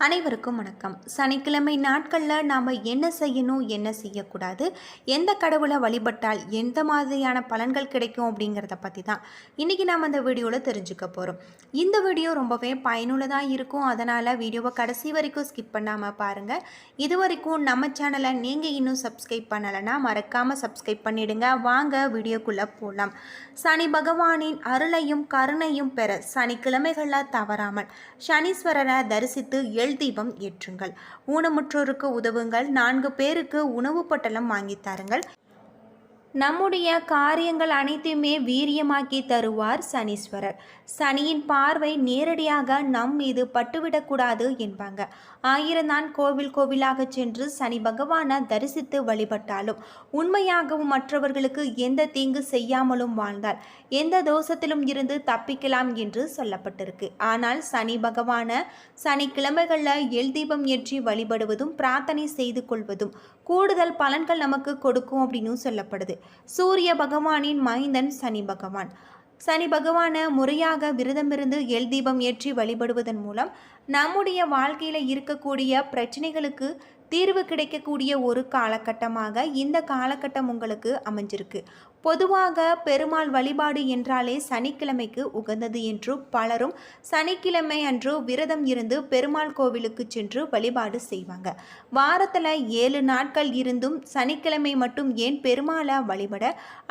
அனைவருக்கும் வணக்கம். சனிக்கிழமை நாட்களில் நாம் என்ன செய்யணும் என்ன செய்யக்கூடாது எந்த கடவுளை வழிபட்டால் எந்த மாதிரியான பலன்கள் கிடைக்கும் அப்படிங்கிறத பற்றி தான் இன்றைக்கி நாம் அந்த வீடியோவில் தெரிஞ்சுக்க போகிறோம் இந்த வீடியோ ரொம்பவே பயனுள்ளதாக இருக்கும். அதனால் வீடியோவை கடைசி வரைக்கும் ஸ்கிப் பண்ணாமல் பாருங்கள் இது வரைக்கும் நம்ம சேனலை நீங்கள் இன்னும் சப்ஸ்கிரைப் பண்ணலைன்னா மறக்காமல் சப்ஸ்கிரைப் பண்ணிவிடுங்க வாங்க வீடியோக்குள்ளே போகலாம் சனி பகவானின் அருளையும் கருணையும் பெற சனிக்கிழமைகளில் தவறாமல் சனீஸ்வரரை தரிசித்து எள் தீபம் ஏற்றுங்கள். ஊனமுற்றோருக்கு உதவுங்கள். நான்கு பேருக்கு உணவு பொட்டலம் வாங்கி தாருங்கள். நம்முடைய காரியங்கள் அனைத்தையுமே வீரியமாக்கி தருவார் சனீஸ்வரர். சனியின் பார்வை நேரடியாக நம் மீது பட்டுவிடக்கூடாது என்பாங்க. ஆயிரந்தான் கோவில் கோவிலாக சென்று சனி பகவானை தரிசித்து வழிபட்டாலும் உண்மையாகவும் மற்றவர்களுக்கு எந்த தீங்கு செய்யாமலும் வாழ்ந்தால் எந்த தோஷத்திலும் இருந்து தப்பிக்கலாம் என்று சொல்லப்பட்டிருக்கு. ஆனால் சனி பகவான சனிக்கிழமைகளில் எல் தீபம் ஏற்றி வழிபடுவதும் பிரார்த்தனை செய்து கொள்வதும் கூடுதல் பலன்கள் நமக்கு கொடுக்கும் அப்படின்னு சொல்லப்படுது. சூரிய பகவானின் மைந்தன் சனி பகவான். சனி பகவானை முறையாக விரதமிருந்து எல் தீபம் ஏற்றி வழிபடுவதன் மூலம் நம்முடைய வாழ்க்கையில் இருக்கக்கூடிய பிரச்சனைகளுக்கு தீர்வு கிடைக்கக்கூடிய ஒரு காலகட்டமாக இந்த காலகட்டம் உங்களுக்கு அமைஞ்சிருக்கு. பொதுவாக பெருமாள் வழிபாடு என்றாலே சனிக்கிழமைக்கு உகந்தது என்று பலரும் சனிக்கிழமை அன்று விரதம் இருந்து பெருமாள் கோவிலுக்கு சென்று வழிபாடு செய்வாங்க. வாரத்தில் ஏழு நாட்கள் இருந்தும் சனிக்கிழமை மட்டும் ஏன் பெருமாளை வழிபட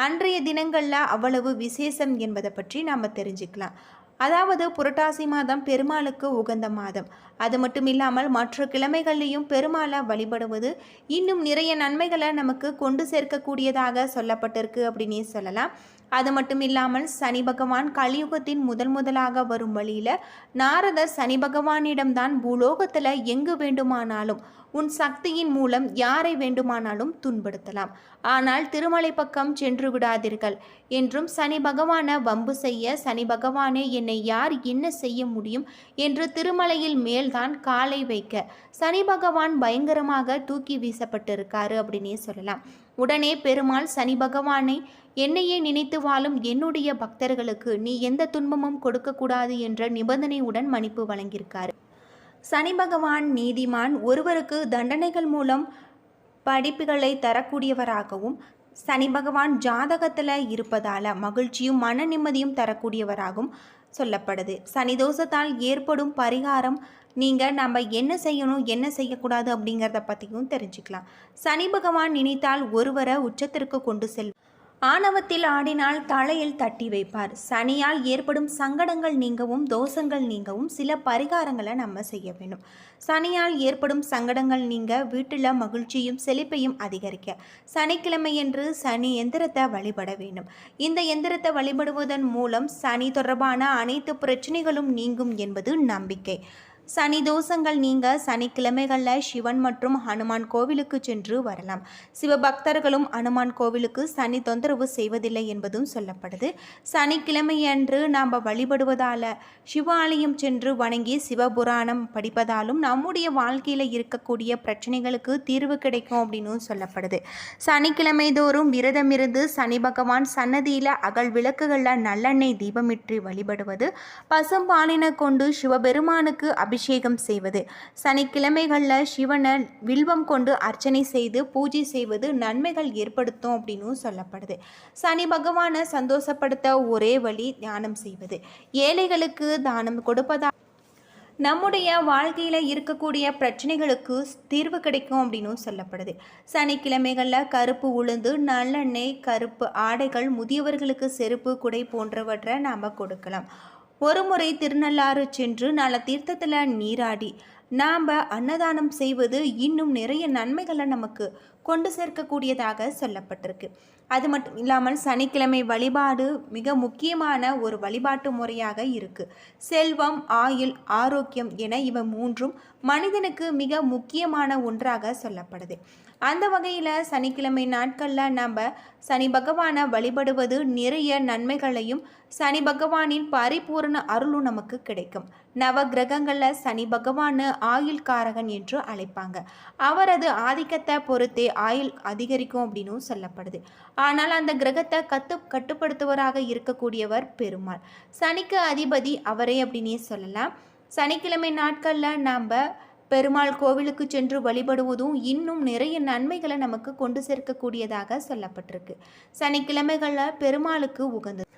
அன்றைய தினங்களில் அவ்வளவு விசேஷம் என்பதை பற்றி நாம் தெரிஞ்சுக்கலாம். அதாவது புரட்டாசி மாதம் பெருமாளுக்கு உகந்த மாதம். அது மட்டும் இல்லாமல் மற்ற கிழமைகள்லையும் பெருமாளை வழிபடுவது இன்னும் நிறைய நன்மைகளை நமக்கு கொண்டு சேர்க்கக்கூடியதாக சொல்லப்பட்டிருக்கு அப்படின்னே சொல்லலாம். அது மட்டும் இல்லாமல் சனி பகவான் கலியுகத்தின் முதல் முதலாக வரும் வழியில் நாரதர் சனி பகவானிடம்தான் பூலோகத்தில் எங்கு வேண்டுமானாலும் உன் சக்தியின் மூலம் யாரை வேண்டுமானாலும் துன்படுத்தலாம் ஆனால் திருமலை பக்கம் சென்று விடாதீர்கள் என்றும் சனி பகவானை வம்பு செய்ய சனி பகவானே என்னை யார் என்ன செய்ய முடியும் என்று திருமலையில் மேல் மேல்தான் காலை வைக்க. சனி பகவான் பயங்கரமாக தூக்கி வீசப்பட்டிருக்காரு அப்படின்னே சொல்லலாம். உடனே பெருமாள் சனி பகவானை என்னையே நினைத்து வாழும் என்னுடைய பக்தர்களுக்கு நீ எந்த துன்பமும் கொடுக்கக்கூடாது என்ற நிபந்தனையுடன் மன்னிப்பு வழங்கியிருக்காரு. சனி பகவான் நீதிமான் ஒருவருக்கு தண்டனைகள் மூலம் படிப்புகளை தரக்கூடியவராகவும் சனி பகவான் ஜாதகத்தில் இருப்பதால் மகிழ்ச்சியும் மன நிம்மதியும் தரக்கூடியவராகவும் சொல்லப்படுது. சனி தோஷத்தால் ஏற்படும் பரிகாரம் நீங்கள் நம்ம என்ன செய்யணும் என்ன செய்யக்கூடாது அப்படிங்கிறத பற்றியும் தெரிஞ்சுக்கலாம். சனி பகவான் நினைத்தால் ஒருவரை உச்சத்திற்கு கொண்டு செல் ஆணவத்தில் ஆடினால் தலையில் தட்டி வைப்பார். சனியால் ஏற்படும் சங்கடங்கள் நீங்கவும் தோஷங்கள் நீங்கவும் சில பரிகாரங்களை நம்ம செய்ய வேண்டும். சனியால் ஏற்படும் சங்கடங்கள் நீங்க வீட்டில் மகிழ்ச்சியும் செழிப்பையும் அதிகரிக்க சனிக்கிழமையன்று சனி எந்திரத்தை வழிபட வேண்டும். இந்த எந்திரத்தை வழிபடுவதன் மூலம் சனி தொடர்பான அனைத்து பிரச்சனைகளும் நீங்கும் என்பது நம்பிக்கை. சனி தோஷங்கள் நீங்க சனிக்கிழமைகளில் சிவன் மற்றும் ஹனுமான் கோவிலுக்கு சென்று வரலாம். சிவபக்தர்களும் ஹனுமான் கோவிலுக்கு சனி தொந்தரவு செய்வதில்லை என்பதும் சொல்லப்படுது. சனிக்கிழமையன்று நாம் வழிபடுவதால் சிவாலயம் சென்று வணங்கி சிவபுராணம் படிப்பதாலும் நம்முடைய வாழ்க்கையில் இருக்கக்கூடிய பிரச்சனைகளுக்கு தீர்வு கிடைக்கும் அப்படின்னு சொல்லப்படுது. சனிக்கிழமை தோறும் விரதமிருந்து சனி பகவான் சன்னதியில் அகல் விளக்குகளில் நல்லெண்ணெய் தீபமிற்றி வழிபடுவது பசும்பாலினை கொண்டு சிவபெருமானுக்கு அபிஷேகம் செய்வது. சனிக்கிழமைகளில் சிவனை வில்வம் கொண்டு அர்ச்சனை செய்து பூஜை செய்வது நன்மைகள் ஏற்படுத்தும் அப்படின்னு சொல்லப்படுது. சனி பகவானை சந்தோஷப்படுத்த ஒரே வழி தியானம் செய்வது. ஏழைகளுக்கு தானம் கொடுப்பதா? நம்முடைய வாழ்க்கையில் இருக்கக்கூடிய பிரச்சனைகளுக்கு தீர்வு கிடைக்கும் அப்படின்னு சொல்லப்படுது. சனிக்கிழமைகளில் கருப்பு உளுந்து நல்லெண்ணெய் கருப்பு ஆடைகள் முதியவர்களுக்கு செருப்பு குடை போன்றவற்றை நாம் கொடுக்கலாம். ஒரு முறை திருநள்ளாறு சென்று நல்ல தீர்த்தத்தில் நீராடி நாம் அன்னதானம் செய்வது இன்னும் நிறைய நன்மைகளை நமக்கு கொண்டு சேர்க்கக்கூடியதாக சொல்லப்பட்டிருக்கு. அது மட்டும் இல்லாமல் சனிக்கிழமை வழிபாடு மிக முக்கியமான ஒரு வழிபாட்டு முறையாக இருக்குது செல்வம் ஆயுள் ஆரோக்கியம் என இவை மூன்றும் மனிதனுக்கு மிக முக்கியமான ஒன்றாக சொல்லப்படுது. அந்த வகையில் சனிக்கிழமை நாட்களில் நம்ம சனி பகவானை வழிபடுவது நிறைய நன்மைகளையும் சனி பகவானின் பரிபூரண அருளும் நமக்கு கிடைக்கும். நவ கிரகங்களில் சனி பகவான் ஆயுள் காரகன் என்று அழைப்பாங்க. அவரது ஆதிக்கத்தை பொறுத்தே ஆயுள் அதிகரிக்கும் அப்படின்னும் சொல்லப்படுது. ஆனால் அந்த கிரகத்தை கத்து கட்டுப்படுத்துவராக இருக்கக்கூடியவர் பெருமாள். சனிக்கு அதிபதி அவரே அப்படின்னே சொல்லலாம். சனிக்கிழமை நாட்களில் நாம் பெருமாள் கோவிலுக்கு சென்று வழிபடுவதும் இன்னும் நிறைய நன்மைகளை நமக்கு கொண்டு சேர்க்கக்கூடியதாக சொல்லப்பட்டிருக்கு. சனிக்கிழமைகளில் பெருமாளுக்கு உகந்தது.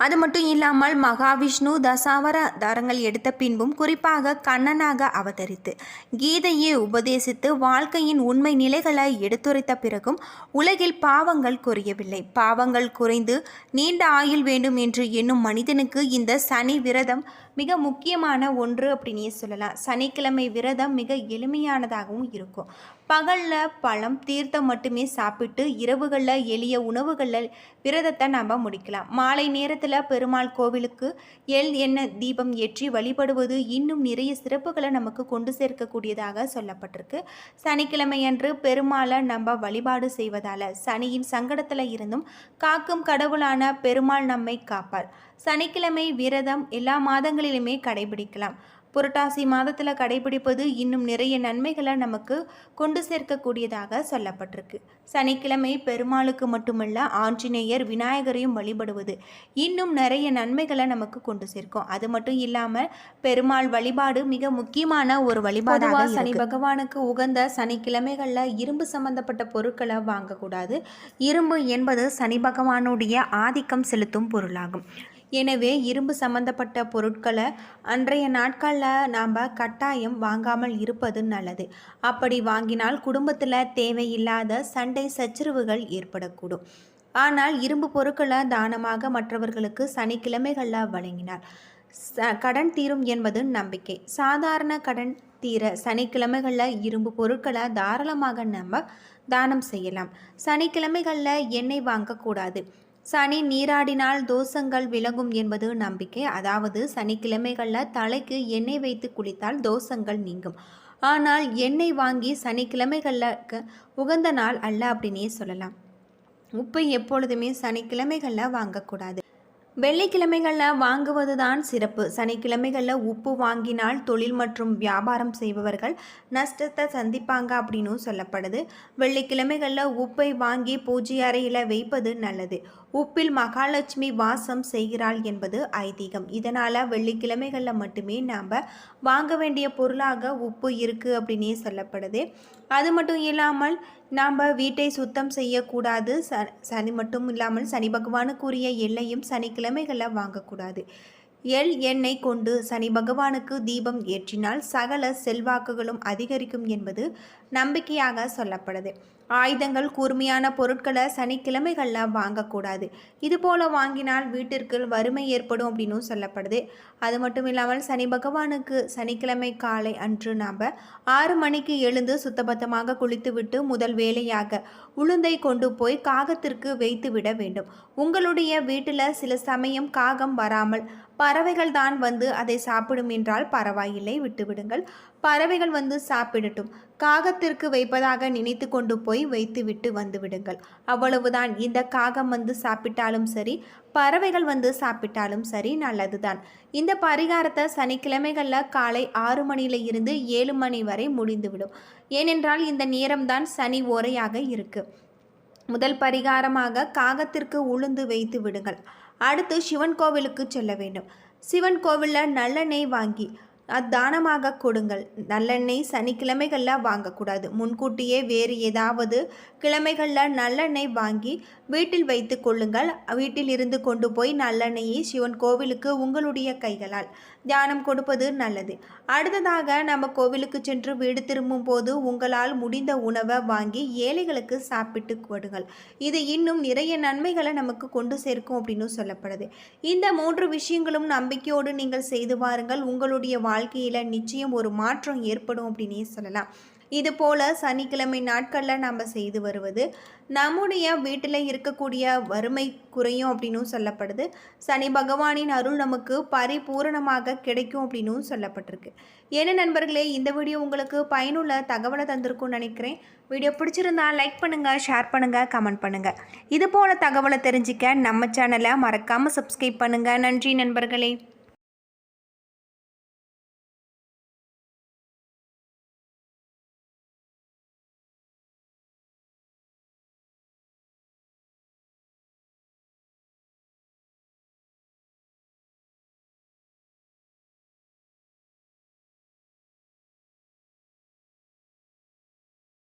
அது மட்டும் இல்லாமல் மகாவிஷ்ணு தசாவர தாரங்கள் எடுத்த பின்பும் குறிப்பாக கண்ணனாக அவதரித்து கீதையை உபதேசித்து வாழ்க்கையின் உண்மை நிலைகளை எடுத்துரைத்த பிறகும் உலகில் பாவங்கள் குறையவில்லை. பாவங்கள் குறைந்து நீண்ட ஆயுள் வேண்டும் என்று எண்ணும் மனிதனுக்கு இந்த சனி விரதம் மிக முக்கியமான ஒன்று அப்படின்னே சொல்லலாம். சனிக்கிழமை விரதம் மிக எளிமையானதாகவும் இருக்கும். பகலில் பழம் தீர்த்தம் மட்டுமே சாப்பிட்டு இரவுகளில் எளிய உணவுகளில் விரதத்தை நாம் முடிக்கலாம். மாலை நேரத்தில் பெருமாள் கோவிலுக்கு எல் எண்ணெய் தீபம் ஏற்றி வழிபடுவது இன்னும் நிறைய சிறப்புகளை நமக்கு கொண்டு சேர்க்கக்கூடியதாக சொல்லப்பட்டிருக்கு. சனிக்கிழமையன்று பெருமாளை நம்ம வழிபாடு செய்வதால் சனியின் சங்கடத்தில் இருந்தும் காக்கும் கடவுளான பெருமாள் நம்மை காப்பார். சனிக்கிழமை விரதம் எல்லா மாதங்களிலுமே கடைபிடிக்கலாம். புரட்டாசி மாதத்தில் கடைபிடிப்பது இன்னும் நிறைய நன்மைகளை நமக்கு கொண்டு சேர்க்கக்கூடியதாக சொல்லப்பட்டிருக்கு. சனிக்கிழமை பெருமாளுக்கு மட்டுமல்ல ஆஞ்சநேயர் விநாயகரையும் வழிபடுவது இன்னும் நிறைய நன்மைகளை நமக்கு கொண்டு சேர்க்கும். அது மட்டும் இல்லாமல் பெருமாள் வழிபாடு மிக முக்கியமான ஒரு வழிபாடாக சனி பகவானுக்கு உகந்த சனிக்கிழமைகளில் இரும்பு சம்பந்தப்பட்ட பொருட்களை வாங்கக்கூடாது. இரும்பு என்பது சனி பகவானுடைய ஆதிக்கம் செலுத்தும் பொருளாகும். எனவே இரும்பு சம்பந்தப்பட்ட பொருட்களை அன்றைய நாட்களில் நாம் கட்டாயம் வாங்காமல் இருப்பது நல்லது. அப்படி வாங்கினால் குடும்பத்தில் தேவையில்லாத சண்டை சச்சரவுகள் ஏற்படக்கூடும். ஆனால் இரும்பு பொருட்களை தானமாக மற்றவர்களுக்கு சனிக்கிழமைகளில் வழங்கினார். ச கடன் தீரும் என்பது நம்பிக்கை. சாதாரண கடன் தீர சனிக்கிழமைகளில் இரும்பு பொருட்களை தாராளமாக நம்ம தானம் செய்யலாம். சனிக்கிழமைகளில் எண்ணெய் வாங்கக்கூடாது. சனி நீராடினால் தோஷங்கள் விலகும் என்பது நம்பிக்கை. அதாவது சனிக்கிழமைகளில் தலைக்கு எண்ணெய் வைத்து குளித்தால் தோஷங்கள் நீங்கும். ஆனால் எண்ணெய் வாங்கி சனிக்கிழமைகளில் உகந்த நாள் அல்ல அப்படின்னே சொல்லலாம். உப்பு எப்பொழுதுமே சனிக்கிழமைகளில் வாங்கக்கூடாது. வெள்ளிக்கிழமைகளில் வாங்குவது தான் சிறப்பு. சனிக்கிழமைகளில் உப்பு வாங்கினால் தொழில் மற்றும் வியாபாரம் செய்பவர்கள் நஷ்டத்தை சந்திப்பாங்க அப்படின்னு சொல்லப்படுது. வெள்ளிக்கிழமைகளில் உப்பை வாங்கி பூஜை அறையில் வைப்பது நல்லது. உப்பில் மகாலட்சுமி வாசம் செய்கிறாள் என்பது ஐதீகம். இதனால் வெள்ளிக்கிழமைகளில் மட்டுமே நாம் வாங்க வேண்டிய பொருளாக உப்பு இருக்குது அப்படின்னே சொல்லப்படுது. அது மட்டும் இல்லாமல் நாம் வீட்டை சுத்தம் செய்யக்கூடாது. ச சனி மட்டும் இல்லாமல் சனி பகவானுக்குரிய எல்லையும் சனிக்கிழமைகளில் வாங்கக்கூடாது. எள் எண்ணெய் கொண்டு சனி பகவானுக்கு தீபம் ஏற்றினால் சகல செல்வாக்குகளும் அதிகரிக்கும் என்பது நம்பிக்கையாக சொல்லப்படுது. ஆயுதங்கள் கூர்மையான பொருட்களை சனிக்கிழமைகளில் வாங்கக்கூடாது. இது போல் வாங்கினால் வீட்டிற்கு வறுமை ஏற்படும் அப்படின்னு சொல்லப்படுது. அது மட்டும் இல்லாமல் சனி பகவானுக்கு சனிக்கிழமை காலை அன்று நாம் ஆறு மணிக்கு எழுந்து சுத்தபத்தமாக குளித்துவிட்டு முதல் வேலையாக உளுந்தை கொண்டு போய் காகத்திற்கு வைத்து விட வேண்டும். உங்களுடைய வீட்டில் சில சமயம் காகம் வராமல் பறவைகள் தான் வந்து அதை சாப்பிடும் என்றால் பரவாயில்லை விட்டுவிடுங்கள். பறவைகள் வந்து சாப்பிடட்டும். காகத்திற்கு வைப்பதாக நினைத்து கொண்டு போய் வைத்துவிட்டு வந்துவிடுங்கள் அவ்வளவுதான். இந்த காகம் வந்து சாப்பிட்டாலும் சரி பறவைகள் வந்து சாப்பிட்டாலும் சரி நல்லதுதான். இந்த பரிகாரத்தை சனிக்கிழமைகளில் காலை ஆறு மணியில இருந்து ஏழு மணி வரை முடிந்துவிடும். ஏனென்றால் இந்த நேரம்தான் சனி ஓரையாக இருக்கு. முதல் பரிகாரமாக காகத்திற்கு உளுந்து வைத்து விடுங்கள். அடுத்து சிவன் கோவிலுக்கு செல்ல வேண்டும். சிவன் கோவிலில் நல்லெண்ணெய் வாங்கி தானமாக கொடுங்கள். நல்லெண்ணெய் சனிக்கிழமைகளில் வாங்கக்கூடாது. முன்கூட்டியே வேறு ஏதாவது கிழமைகளில் நல்லெண்ணெய் வாங்கி வீட்டில் வைத்து கொள்ளுங்கள். வீட்டில் இருந்து கொண்டு போய் நல்லெண்ணெயை சிவன் கோவிலுக்கு உங்களுடைய கைகளால் தியானம் கொடுப்பது நல்லது. அடுத்ததாக நம்ம கோவிலுக்கு சென்று வீடு திரும்பும் போது உங்களால் முடிந்த உணவை வாங்கி ஏழைகளுக்கு சாப்பிட்டு கொடுங்கள். இது இன்னும் நிறைய நன்மைகளை நமக்கு கொண்டு சேர்க்கும் அப்படின்னு சொல்லப்படுது. இந்த மூன்று விஷயங்களும் நம்பிக்கையோடு நீங்கள் செய்து வாருங்கள். உங்களுடைய வாழ்க்கையில் நிச்சயம் ஒரு மாற்றம் ஏற்படும் அப்படின்னே சொல்லலாம். இது போல் சனிக்கிழமை நாட்களில் நம்ம செய்து வருவது நம்முடைய வீட்டில் இருக்கக்கூடிய வறுமை குறையும் அப்படின்னும் சொல்லப்படுது. சனி பகவானின் அருள் நமக்கு பரிபூரணமாக கிடைக்கும் அப்படின்னும் சொல்லப்பட்டிருக்கு. என்ன நண்பர்களே இந்த வீடியோ உங்களுக்கு பயனுள்ள தகவலை தந்திருக்கும்னு நினைக்கிறேன். வீடியோ பிடிச்சிருந்தா லைக் பண்ணுங்கள் ஷேர் பண்ணுங்கள் கமெண்ட் பண்ணுங்கள் இது போல் தகவலை தெரிஞ்சிக்க நம்ம சேனலை மறக்காமல் சப்ஸ்கிரைப் பண்ணுங்கள் நன்றி நண்பர்களே.